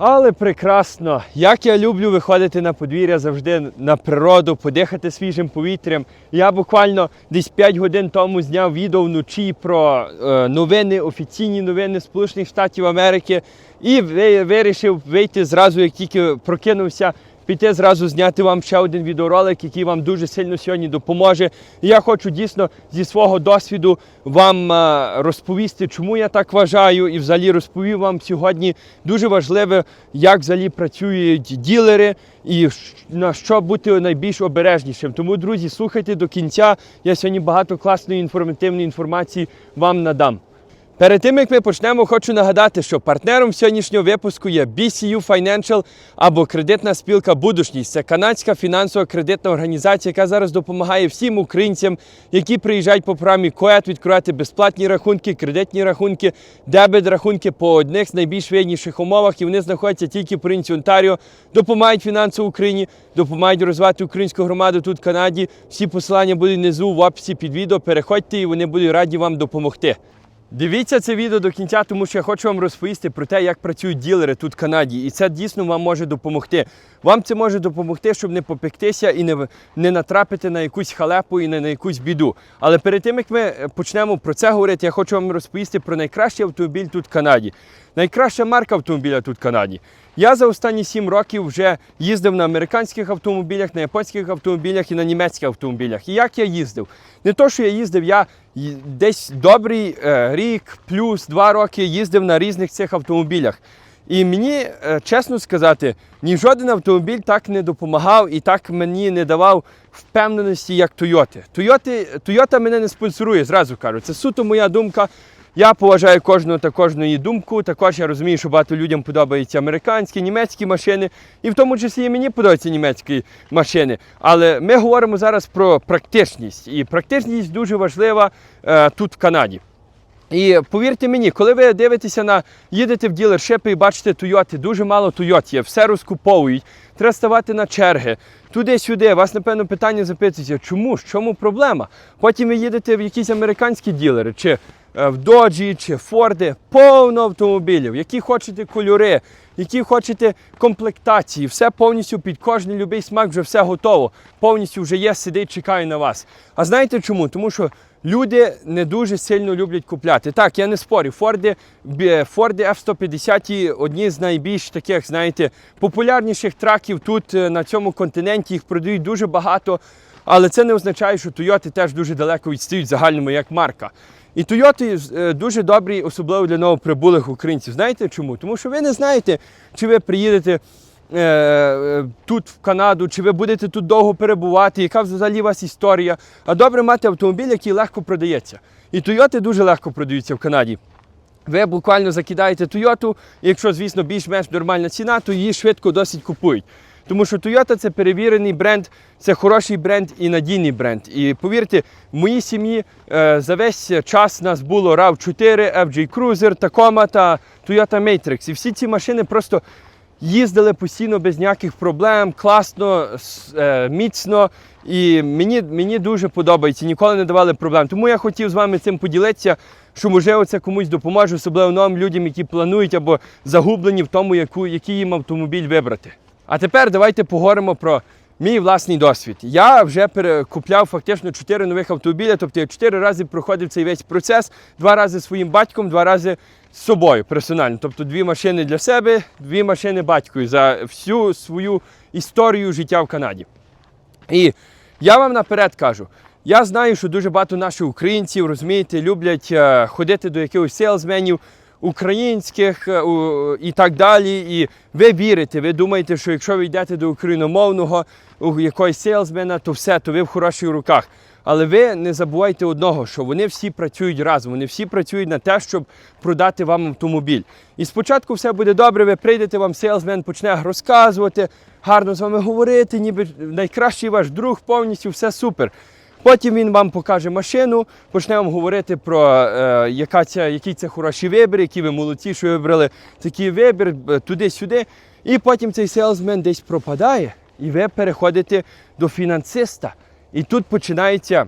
Але прекрасно, як я люблю виходити на подвір'я завжди на природу, подихати свіжим повітрям. Я буквально десь 5 годин тому зняв відео вночі про е, новини, офіційні новини Сполучених Штатів Америки і ви- вирішив вийти зразу, як тільки прокинувся, піти зразу зняти вам ще один відеоролик, який вам дуже сильно сьогодні допоможе. Я хочу дійсно зі свого досвіду вам е, розповісти, чому я так вважаю, і взагалі розповів вам сьогодні дуже важливе, як взагалі працюють ділери і на що бути найбільш обережнішим. Тому, друзі, слухайте до кінця. Я сьогодні багато класної інформативної інформації вам надам. Перед тим як ми почнемо, хочу нагадати, що партнером сьогоднішнього випуску є BCU Financial або кредитна спілка Будушність. Це канадська фінансова кредитна організація, яка зараз допомагає всім українцям, які приїжджають по програмі КОЕТ відкривати безплатні рахунки, кредитні рахунки, дебет рахунки по одних з найбільш вигідніших умовах. І вони знаходяться тільки в провінції Онтаріо, допомагають фінансово Україні, допомагають розвивати українську громаду тут в Канаді. Всі посилання будуть внизу в описі під відео. Переходьте і вони будуть раді вам допомогти. Дивіться це відео до кінця, тому що я хочу вам розповісти про те, як працюють ділери тут в Канаді. І це дійсно вам може допомогти. Вам це може допомогти, щоб не попектися і не, не натрапити на якусь халепу і не на якусь біду. Але перед тим, як ми е, почнемо про це говорити, я хочу вам розповісти про найкращий автомобіль тут в Канаді. Найкраща марка автомобіля тут в Канаді. Я за останні 7 років вже їздив на американських автомобілях, на японських автомобілях і на німецьких автомобілях. І як я їздив? Не то, що я їздив, я десь добрий е, рік, плюс два роки їздив на різних цих автомобілях. І мені, е, чесно сказати, ні жоден автомобіль так не допомагав і так мені не давав впевненості, як. Toyota, Toyota мене не спонсорує, зразу кажу. Це суто моя думка. Я поважаю кожного та кожної думку. Також я розумію, що багато людям подобаються американські, німецькі машини, і в тому числі і мені подобаються німецькі машини. Але ми говоримо зараз про практичність. І практичність дуже важлива е, тут в Канаді. І повірте мені, коли ви дивитеся на їдете в ділершипи і бачите Тойоти, дуже мало Тойот є, все розкуповують, треба ставати на черги. Туди-сюди, вас, напевно, питання запитується, чому в чому проблема? Потім ви їдете в якісь американські ділери, чи в Доджі, чи Форди, повно автомобілів, які хочете кольори, які хочете комплектації, все повністю під кожний любий смак вже все готово. Повністю вже є, сидить, чекає на вас. А знаєте чому? Тому що люди не дуже сильно люблять купляти. Так, я не спорю, Форди, Форди F-150 одні з найбільш таких, знаєте, популярніших траків тут е, на цьому континенті. Їх продають дуже багато. Але це не означає, що Тойоти теж дуже далеко відстають загальному як марка. І Тойоти е, дуже добрі, особливо для новоприбулих українців. Знаєте чому? Тому що ви не знаєте, чи ви приїдете е, е, тут в Канаду, чи ви будете тут довго перебувати, яка взагалі у вас історія. А добре мати автомобіль, який легко продається. І Тойоти дуже легко продаються в Канаді. Ви буквально закидаєте Тойоту, і якщо, звісно, більш-менш нормальна ціна, то її швидко досить купують. Тому що Toyota це перевірений бренд, це хороший бренд і надійний бренд. І повірте, в моїй сім'ї е, за весь час нас було RAV4, FJ Cruiser, Tacoma та Toyota Matrix. І всі ці машини просто їздили постійно без ніяких проблем, класно, е, міцно. І мені, мені дуже подобається, ніколи не давали проблем. Тому я хотів з вами цим поділитися, що можливо це комусь допоможе, особливо новим людям, які планують або загублені в тому, яку, який їм автомобіль вибрати. А тепер давайте поговоримо про мій власний досвід. Я вже перекупляв фактично 4 нових автомобіля, тобто я 4 рази проходив цей весь процес, два рази своїм батьком, два рази з собою персонально. Тобто дві машини для себе, дві машини батькою за всю свою історію життя в Канаді. І я вам наперед кажу, я знаю, що дуже багато наших українців, розумієте, люблять е, ходити до якихось селзменів українських е, і так далі. І ви вірите, ви думаєте, що якщо ви йдете до україномовного якогось селзмена, то все, то ви в хороших руках. Але ви не забувайте одного, що вони всі працюють разом, вони всі працюють на те, щоб продати вам автомобіль. І спочатку все буде добре, ви прийдете, вам селсмен почне розказувати, гарно з вами говорити, ніби найкращий ваш друг, повністю все супер. Потім він вам покаже машину, почне вам говорити про е, яка ця, який це хороший вибір, які ви молодці, що вибрали такий вибір, туди-сюди. І потім цей селсмен десь пропадає, і ви переходите до фінансиста. І тут починається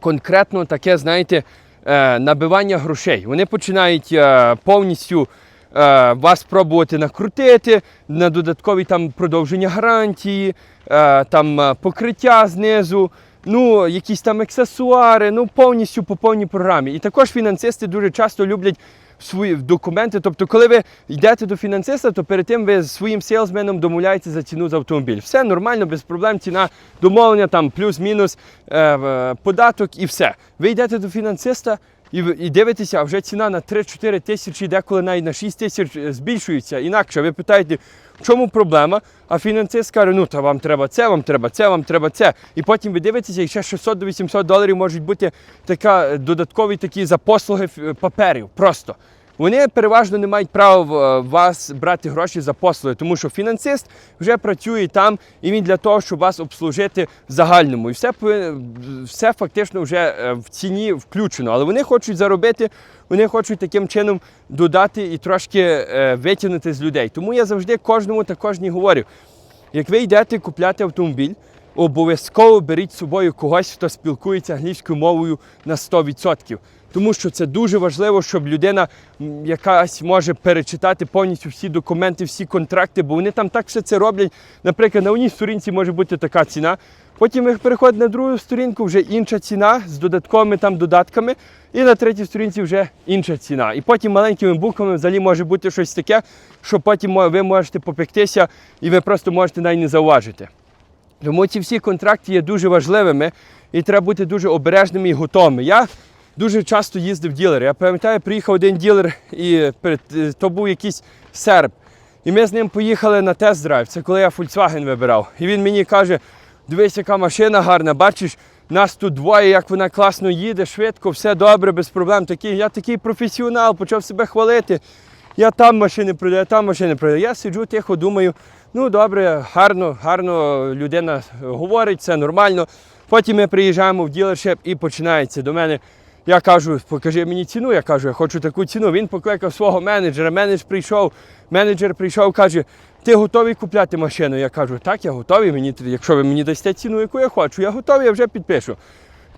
конкретно таке, знаєте, е, набивання грошей. Вони починають е, повністю е, вас пробувати накрутити на додаткові там продовження гарантії, е, там е, покриття знизу. Ну, якісь там аксесуари, ну повністю по повній програмі. І також фінансисти дуже часто люблять свої документи. Тобто, коли ви йдете до фінансиста, то перед тим ви з своїм сейлзменом домовляєтеся за ціну за автомобіль. Все нормально, без проблем. Ціна домовлення, там плюс-мінус е, е, податок і все. Ви йдете до фінансиста. І, і дивитеся, вже ціна на 3-4 тисячі, деколи навіть на 6 тисяч е, збільшується. Інакше ви питаєте, в чому проблема? А фінансист каже, ну та вам треба це, вам треба це, вам треба це. І потім ви дивитеся, і ще 600 до 800 доларів можуть бути така е, додаткові такі за послуги паперів. Просто. Вони переважно не мають права е, вас брати гроші за послуги, тому що фінансист вже працює там, і він для того, щоб вас обслужити в загальному. І все, все фактично вже е, в ціні включено. Але вони хочуть заробити, вони хочуть таким чином додати і трошки е, витягнути з людей. Тому я завжди кожному та кожній говорю: як ви йдете купляти автомобіль, обов'язково беріть з собою когось, хто спілкується англійською мовою на 100%. Тому що це дуже важливо, щоб людина якась може перечитати повністю всі документи, всі контракти, бо вони там так все це роблять. Наприклад, на одній сторінці може бути така ціна. Потім ви переходите на другу сторінку, вже інша ціна з додатковими там додатками, і на третій сторінці вже інша ціна. І потім маленькими буквами взагалі може бути щось таке, що потім ви можете попектися і ви просто можете навіть не зауважити. Тому ці всі контракти є дуже важливими і треба бути дуже обережними і готовими. Я дуже часто їздив в ділери. Я пам'ятаю, приїхав один ділер, і е, то був якийсь серб. І ми з ним поїхали на тест-драйв. Це коли я Volkswagen вибирав. І він мені каже: дивись, яка машина гарна, бачиш, нас тут двоє, як вона класно їде, швидко, все добре, без проблем. Такий, я такий професіонал, почав себе хвалити. Я там машини продаю, я там машини продаю. Я сиджу тихо, думаю, ну добре, гарно, гарно людина говорить, все нормально. Потім ми приїжджаємо в ділершип і починається до мене. Я кажу, покажи мені ціну. Я кажу, я хочу таку ціну. Він покликав свого менеджера. Менеджер прийшов, менеджер прийшов, каже, ти готовий купляти машину? Я кажу, так, я готовий. Мені, якщо ви мені дасте ціну, яку я хочу, я готовий, я вже підпишу.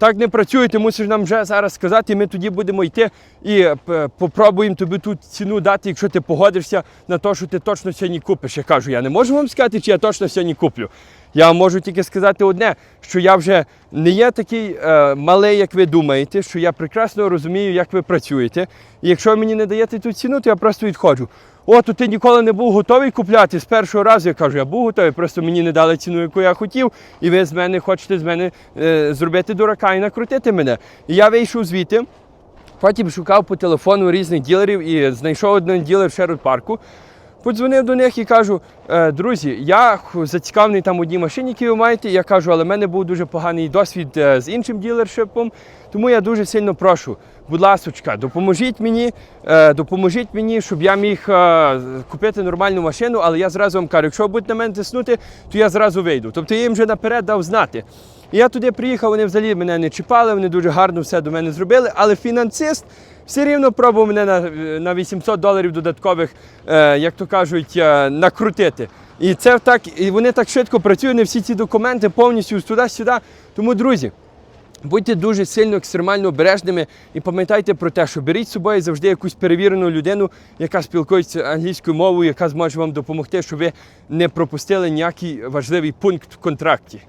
Так не працює, ти мусиш нам вже зараз сказати, ми тоді будемо йти і е, попробуємо тобі ту ціну дати, якщо ти погодишся на те, що ти точно сьогодні купиш. Я кажу, я не можу вам сказати, чи я точно сьогодні куплю. Я вам можу тільки сказати одне, що я вже не є такий е, малий, як ви думаєте, що я прекрасно розумію, як ви працюєте. І якщо ви мені не даєте ту ціну, то я просто відходжу. О, то ти ніколи не був готовий купляти з першого разу. Я кажу, я був готовий, просто мені не дали ціну, яку я хотів, і ви з мене хочете з мене е, зробити дурака і накрутити мене. І я вийшов звідти. Потім шукав по телефону різних ділерів і знайшов один ділер в Шерот парку. Подзвонив до них і кажу: «Е, друзі, я зацікавлений там одній машині, які ви маєте. Я кажу, але в мене був дуже поганий досвід е, з іншим ділершипом, тому я дуже сильно прошу. Будь ласочка, допоможіть мені, е, допоможіть мені, щоб я міг купити нормальну машину, але я зразу вам кажу, якщо ви будете на мене тиснути, то я зразу вийду. Тобто я їм вже наперед дав знати. І я туди приїхав, вони взагалі мене не чіпали, вони дуже гарно все до мене зробили, але фінансист все рівно пробував мене на, на 800 доларів додаткових, е, як то кажуть, е, накрутити. І це так, і вони так швидко працюють, не всі ці документи повністю туди-сюди. Тому, друзі, Будьте дуже сильно екстремально обережними і пам'ятайте про те, що беріть з собою завжди якусь перевірену людину, яка спілкується англійською мовою, яка зможе вам допомогти, щоб ви не пропустили ніякий важливий пункт в контракті.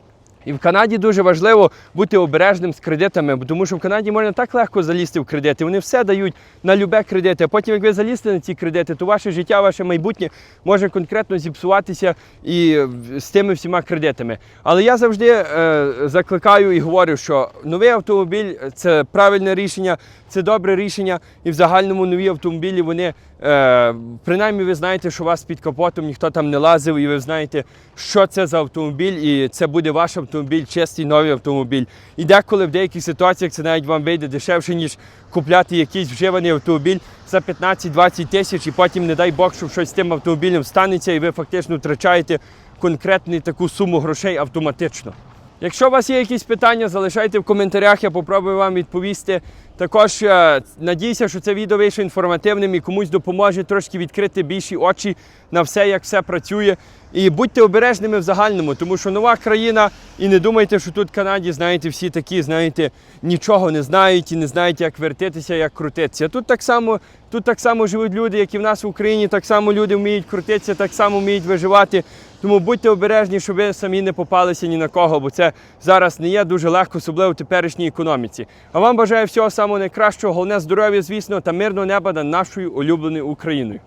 І в Канаді дуже важливо бути обережним з кредитами, тому що в Канаді можна так легко залізти в кредити. Вони все дають на любе кредити. А потім, як ви залізете на ці кредити, то ваше життя, ваше майбутнє може конкретно зіпсуватися і е, з тими всіма кредитами. Але я завжди е, закликаю і говорю, що новий автомобіль це правильне рішення, це добре рішення. І в загальному нові автомобілі вони. Е, принаймні ви знаєте, що у вас під капотом ніхто там не лазив, і ви знаєте, що це за автомобіль, і це буде ваш автомобіль, чистий новий автомобіль. І деколи в деяких ситуаціях це навіть вам вийде дешевше, ніж купляти якийсь вживаний автомобіль за 15-20 тисяч, і потім, не дай Бог, щоб щось з тим автомобілем станеться, і ви фактично втрачаєте конкретну таку суму грошей автоматично. Якщо у вас є якісь питання, залишайте в коментарях, я попробую вам відповісти. Також е, надіюся, що це відео вийшло інформативним і комусь допоможе трошки відкрити більші очі на все, як все працює. І будьте обережними в загальному, тому що нова країна, і не думайте, що тут в Канаді, знаєте, всі такі, знаєте, нічого не знають і не знають, як вертитися, як крутитися. Тут так само, тут так само живуть люди, як і в нас в Україні, так само люди вміють крутитися, так само вміють виживати. Тому будьте обережні, щоб ви самі не попалися ні на кого, бо це зараз не є дуже легко, особливо в теперішній економіці. А вам бажаю всього самого найкращого, головне здоров'я, звісно, та мирного неба над нашою улюбленою Україною.